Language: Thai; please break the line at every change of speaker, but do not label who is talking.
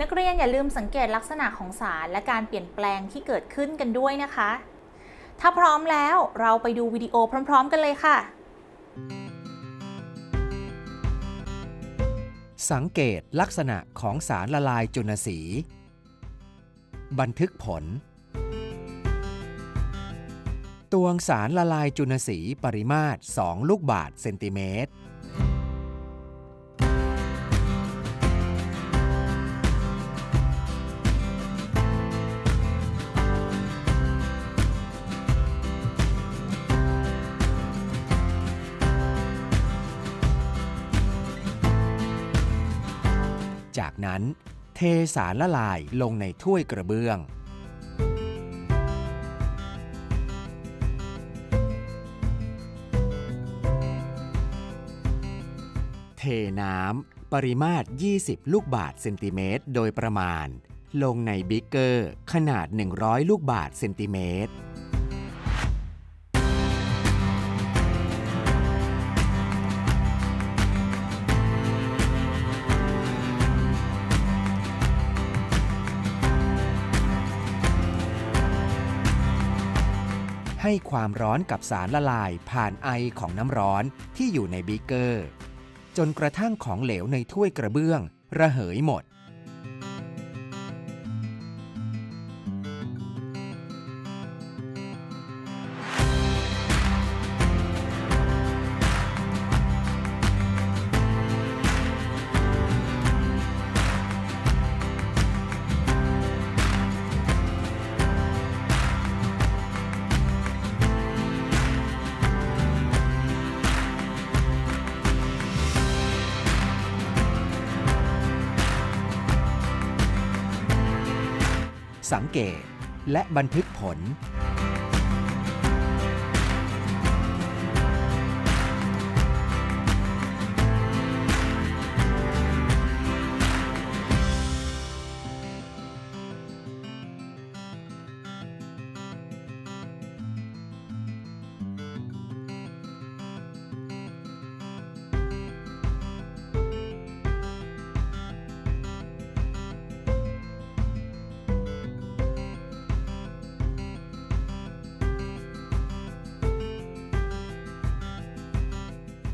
นักเรียนอย่าลืมสังเกตลักษณะของสารและการเปลี่ยนแปลงที่เกิดขึ้นกันด้วยนะคะ ถ้าพร้อมแล้วเราไปดูวิดีโอพร้อม ๆ กันเลยค่ะ
สังเกตลักษณะของสารละลายจุลสี บันทึกผล ตวงสารละลายจุลสีปริมาตร 2 ลูกบาศก์เซนติเมตร จากนั้น เทสารละลายลงในถ้วยกระเบื้อง เทน้ำปริมาตร 20 ลูกบาศก์เซนติเมตรโดยประมาณ ลงในบิ๊กเกอร์ขนาด 100 ลูกบาศก์เซนติเมตร ให้ความร้อนกับสารละลายผ่านไอของน้ำร้อนที่อยู่ในบีเกอร์ จนกระทั่งของเหลวในถ้วยกระเบื้อง ระเหยหมด สังเกตและบันทึกผล